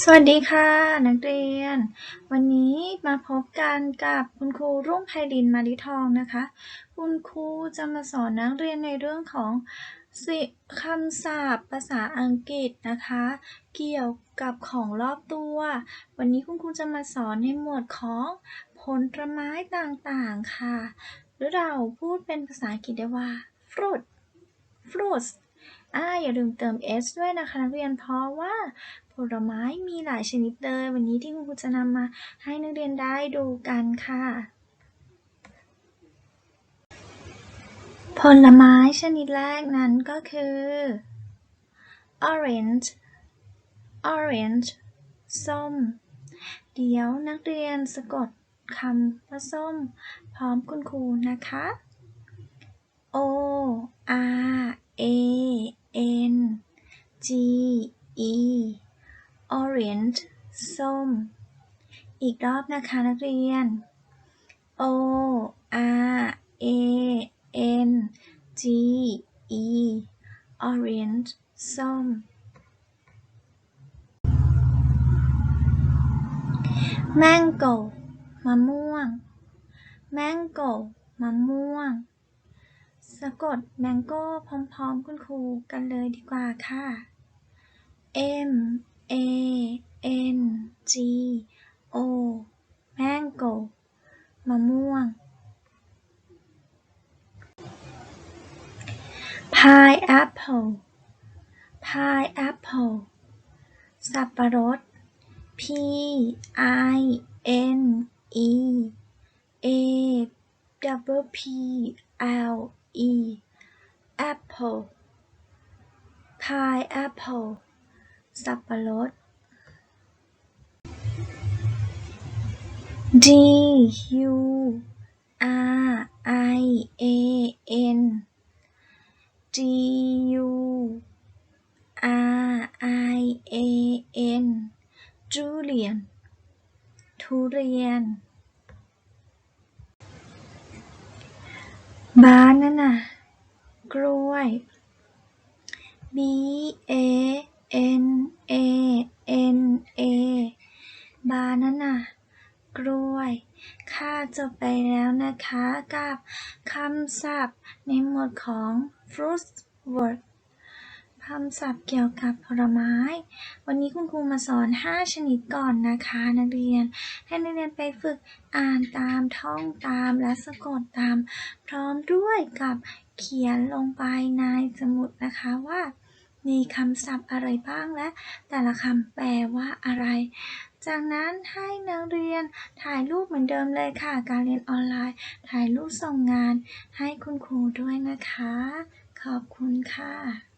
สวัสดีค่ะ นักเรียน วันนี้มาพบกันกับคุณครูรุ่งไพรินมาลิทองนะคะ คุณครูจะมาสอนนักเรียนในเรื่องของสิคำศัพท์ภาษาอังกฤษนะคะ เกี่ยวกับของรอบตัว วันนี้คุณครูจะมาสอนในหมวดของผลไม้ต่างๆค่ะ หรือเราพูดเป็นภาษาอังกฤษได้ว่า fruit fruits อ่าอย่าลืมเติม s ด้วยนะคะนักเรียนเพราะว่าผลไม้มีหลายชนิดเลย วันนี้ที่คุณครูจะนำมาให้นักเรียนได้ดูกันค่ะ ผลไม้ชนิดแรกนั้นก็คือ orange orange ส้ม เดี๋ยวนักเรียนสะกดคำว่าส้ม พร้อมคุณครูนะคะ O R A N G E orange ส้ม อีกรอบนะคะนักเรียน O R A N G E orange ส้ม mango มะม่วง mango มะม่วงะกด mango พร้อมๆ คุณครูกันเลยดีกว่าค่ะ M A N G O mango มะม่วง pineapple pineapple สับปะรด P I N E A double P L E apple pineapple สับปะรด D U R I A N D U R I A N Julian ทุเรียน บานนั่นน่ะ กล้วย B A N A N A บานาน่ะ กล้วย ค่าจบไปแล้วนะคะกับคำศัพท์ในหมวดของ fruit word คำศัพท์เกี่ยวกับผลไม้ วันนี้คุณครูมาสอน 5 ชนิดก่อนนะคะ นักเรียน ให้นักเรียนไปฝึกอ่านตามท่องตามและสะกดตาม พร้อมด้วยกับเขียนลงไปในสมุดนะคะว่า มีคำศัพท์อะไรบ้างและแต่ละคำแปลว่าอะไร จากนั้นให้นักเรียนถ่ายรูปเหมือนเดิมเลยค่ะ การเรียนออนไลน์ ถ่ายรูปส่งงานให้คุณครูด้วยนะคะ ขอบคุณค่ะ